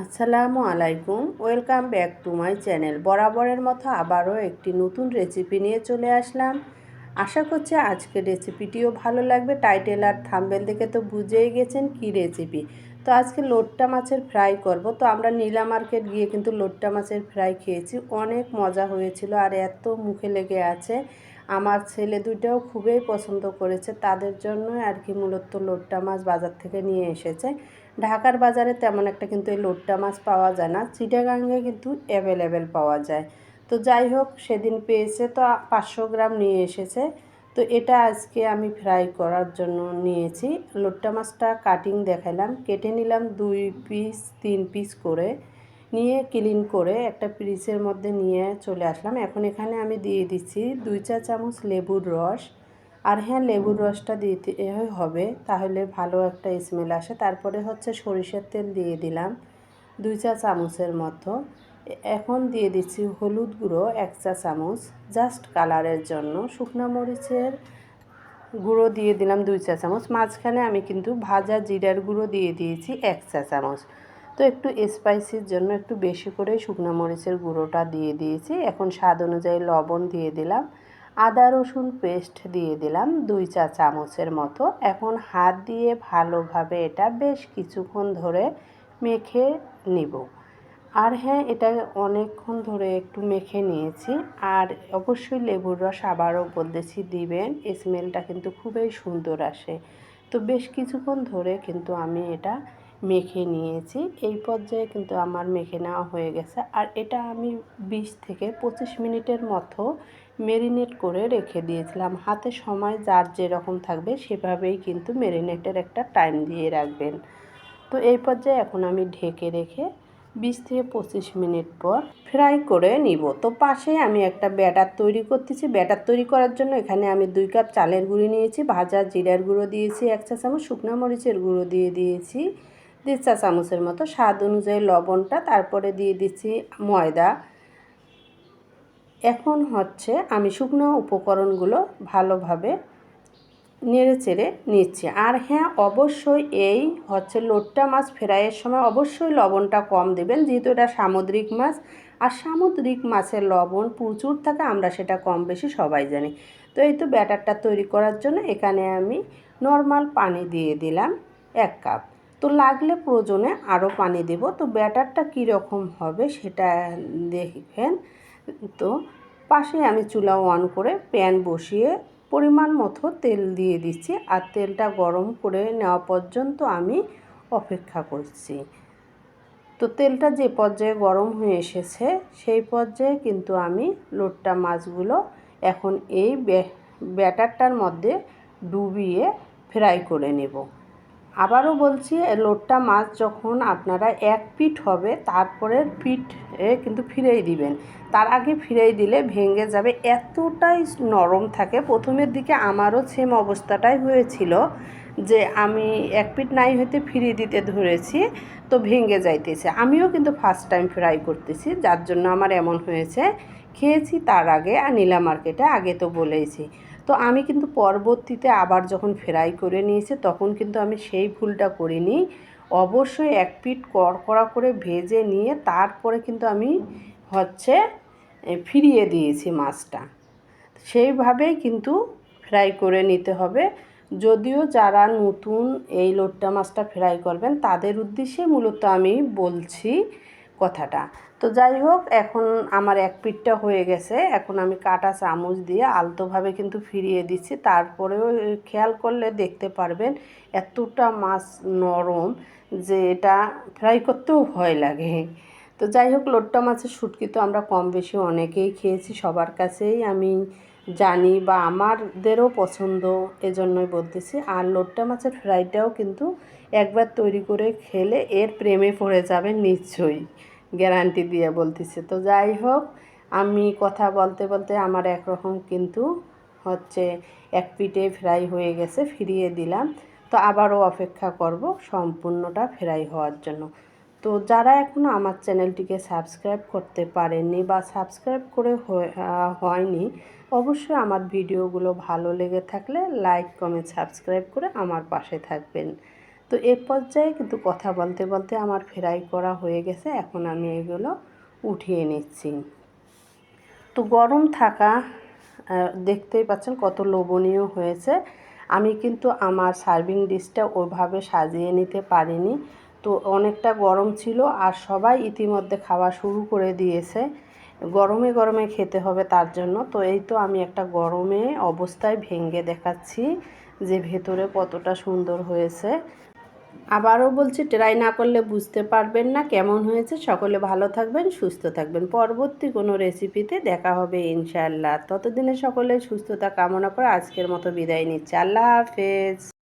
আসসালামু আলাইকুম, welcome back to my channel. বরাবরের মতো আবারও একটি নতুন রেসিপি নিয়ে চলে আসলাম। আশা করছি আজকের রেসিপিটিও ভালো লাগবে। টাইটেল আর থাম্বেল দেখে তো বুঝেই গেছেন কি রেসিপি। তো আজকে লোট্টা মাছের ফ্রাই করব। তো আমরা নীলা মার্কেট গিয়ে কিন্তু লোট্টা মাছের ফ্রাই খেয়েছি। অনেক মজা হয়েছিল আর এত মুখে লেগে আছে। আমার ছেলে দুইটাও খুবই পছন্দ করেছে। তাদের জন্য আর কি মূলত লোট্টা মাছ বাজার থেকে নিয়ে এসেছে। ঢাকার বাজারে তেমন একটা কিন্তু এই লোট্টা মাছ পাওয়া যায় না, চিটাগাঙ্গে কিন্তু অ্যাভেলেবেল পাওয়া যায়। তো যাই হোক, সেদিন পেয়েছে তো পাঁচশো গ্রাম নিয়ে এসেছে। তো এটা আজকে আমি ফ্রাই করার জন্য নিয়েছি। লোট্টা মাছটা কাটিং দেখালাম কেটে নিলাম দুই পিস তিন পিস করে। নিয়ে ক্লিন করে একটা পিসের মধ্যে নিয়ে চলে আসলাম। এখন এখানে আমি দিয়ে দিচ্ছি দুই চা চামচ লেবুর রস। আর হ্যাঁ লেবুর রসটা দিতে হবে, তাহলে ভালো একটা স্মেল আসে। তারপরে হচ্ছে সরিষার তেল দিয়ে দিলাম, দুই চা চামচের মতো। এখন দিয়ে দিচ্ছি হলুদ গুঁড়ো, এক চা চামচ জাস্ট কালারের জন্য। শুকনো মরিচের গুঁড়ো দিয়ে দিলাম দুই চা চামচ। মাঝখানে আমি কিন্তু ভাজা জিরার গুঁড়ো দিয়ে দিয়েছি এক চা চামচ। তো একটু স্পাইসির জন্য একটু বেশি করে শুকনো মরিচের গুঁড়োটা দিয়ে দিয়েছি। এখন স্বাদ অনুযায়ী লবণ দিয়ে দিলাম। আদা, রসুন পেস্ট দিয়ে দিলাম দুই চা চামচের মতো। এখন হাত দিয়ে ভালোভাবে এটা বেশ কিছুক্ষণ ধরে মেখে নিব। আর হ্যাঁ এটা অনেকক্ষণ ধরে একটু মেখে নিয়েছি। আর অবশ্যই লেবুর রস আবারও বলতেছি, দিবেন। স্মেলটা কিন্তু খুবই সুন্দর আসে। তো বেশ কিছুক্ষণ ধরে কিন্তু আমি এটা মেখে নিয়েছি। এই পর্যায়ে কিন্তু আমার মেখে নেওয়া হয়ে গেছে। আর এটা আমি বিশ থেকে পঁচিশ মিনিটের মতো মেরিনেট করে রেখে দিয়েছিলাম। হাতে সময় যার যেরকম থাকবে সেভাবেই কিন্তু মেরিনেটের একটা টাইম দিয়ে রাখবেন। তো এই পর্যায়ে এখন আমি ঢেকে রেখে বিশ থেকে পঁচিশ মিনিট পর ফ্রাই করে নিব। তো পাশে আমি একটা ব্যাটার তৈরি করতেছি। ব্যাটার তৈরি করার জন্য এখানে আমি দুই কাপ চালের গুঁড়ি নিয়েছি, ভাজা জিরার গুঁড়ো দিয়েছি, এক চা চামচ শুকনো মরিচের গুঁড়ো দিয়ে দিয়েছি, দেড় চা চামচের মতো স্বাদ অনুযায়ী লবণটা, তারপরে দিয়ে দিচ্ছি ময়দা এখন হচ্ছে আমি শুকনো উপকরণগুলো ভালোভাবে নেড়ে চেড়ে নিচ্ছি। আর হ্যাঁ অবশ্যই এই হচ্ছে লোট্টা মাছ ফ্রাইয়ের সময় অবশ্যই লবণটা কম দেবেন, যেহেতু এটা সামুদ্রিক মাছ। আর সামুদ্রিক মাছের লবণ প্রচুর থাকে, আমরা সেটা কম বেশি সবাই জানি। তো এই তো ব্যাটারটা তৈরি করার জন্য এখানে আমি নর্মাল পানি দিয়ে দিলাম এক কাপ। তো লাগলে প্রয়োজনে আরও পানি দেব। তো ব্যাটারটা কীরকম হবে সেটা দেখবেন। তো পাশে আমি চুলা অন করে প্যান বসিয়ে পরিমাণ মতো তেল দিয়ে দিচ্ছি আর তেলটা গরম করে নেওয়া পর্যন্ত আমি অপেক্ষা করছি। তো তেলটা যে পর্যায়ে গরম হয়ে এসেছে সেই পর্যায়ে কিন্তু আমি লোটটা মাছগুলো এখন এই ব্যাটারটার মধ্যে ডুবিয়ে ফ্রাই করে নেব। আবারও বলছি, লোটটা মাছ যখন আপনারা এক পিঠ হবে তারপরে পিঠ কিন্তু ফিরেই দিবেন। তার আগে ফিরেই দিলে ভেঙে যাবে, এতটাই নরম থাকে। প্রথমের দিকে আমারও সেম অবস্থাটাই হয়েছিল যে আমি এক পিঠ নাই হইতে ফিরিয়ে দিতে ধরেছি, তো ভেঙে যাইতেছে। আমিও কিন্তু ফার্স্ট টাইম ফ্রাই করতেছি, যার জন্য আমার এমন হয়েছে। খেয়েছি তার আগে আর নীলা মার্কেটে, আগে তো বলেইছি। তো আমি কিন্তু পরবর্তীতে আবার যখন ফ্রাই করে নিয়েছি, তখন কিন্তু আমি সেই ভুলটা করিনি। অবশ্যই এক পিঠ কড়কড়া করে ভেজে নিয়ে তারপরে কিন্তু আমি হচ্ছে ফিরিয়ে দিয়েছি মাছটা। সেইভাবেই কিন্তু ফ্রাই করে নিতে হবে। যদিও যারা নতুন এই লোট্টা মাছটা ফ্রাই করবেন, তাদের উদ্দেশ্যে মূলত আমি বলছি কথাটা। তো যাই হোক এখন আমার এক পিঠটা হয়ে গেছে। এখন আমি কাটা চামচ দিয়ে আলতোভাবে কিন্তু ফিরিয়ে দিচ্ছি। তারপরেও খেয়াল করলে দেখতে পারবেন এতটা মাছ নরম যে এটা ফ্রাই করতেও ভয় লাগে। তো যাই হোক লোট্টা মাছের শুটকি তো আমরা কম বেশি অনেকেই খেয়েছি। সবার কাছেই আমি জানি বা আমাদেরও পছন্দ, এজন্যই বলতেছি। আর লোট্টা মাছের ফ্রাইটাও কিন্তু একবার তৈরি করে খেলে এর প্রেমে পড়ে যাবে নিশ্চয়ই, গ্যারান্টি দিয়ে বলতেছে। তো যাই হোক, আমি কথা বলতে বলতে আমার একরকম কিন্তু হচ্ছে এক পিঠে ফ্রাই হয়ে গেছে, ফিরিয়ে দিলাম। তো আবারও অপেক্ষা করব সম্পূর্ণটা ফ্রাই হওয়ার জন্য। তো যারা এখনও আমার চ্যানেলটিকে সাবস্ক্রাইব করতে পারেননি বা সাবস্ক্রাইব করে হয়নি, অবশ্যই আমার ভিডিওগুলো ভালো লেগে থাকলে লাইক, কমেন্ট, সাবস্ক্রাইব করে আমার পাশে থাকবেন। তো এর পর্যায়ে কিন্তু কথা বলতে বলতে আমার ফ্রাই করা হয়ে গেছে, এখন আমি এগুলো উঠিয়ে নিচ্ছি। তো গরম থাকা দেখতেই পাচ্ছেন কত লোভনীয় হয়েছে। আমি কিন্তু আমার সার্ভিং ডিশটা ওইভাবে সাজিয়ে নিতে পারিনি। তো অনেকটা গরম ছিল আর সবাই ইতিমধ্যে খাওয়া শুরু করে দিয়েছে। গরমে গরমে খেতে হবে তার জন্য। তো এই তো আমি একটা গরমে অবস্থায় ভেঙে দেখাচ্ছি যে ভেতরে কতটা সুন্দর হয়েছে। আবারও বলছি ট্রাই না করলে বুঝতে পারবেন না কেমন হয়েছে। সকলে ভালো থাকবেন, সুস্থ থাকবেন। পরবর্তী কোনো রেসিপিতে দেখা হবে ইনশাআল্লাহ। ততদিনে সকলে সুস্থতা কামনা করে আজকের মতো বিদায় নিচ্ছে। আল্লাহ হাফেজ।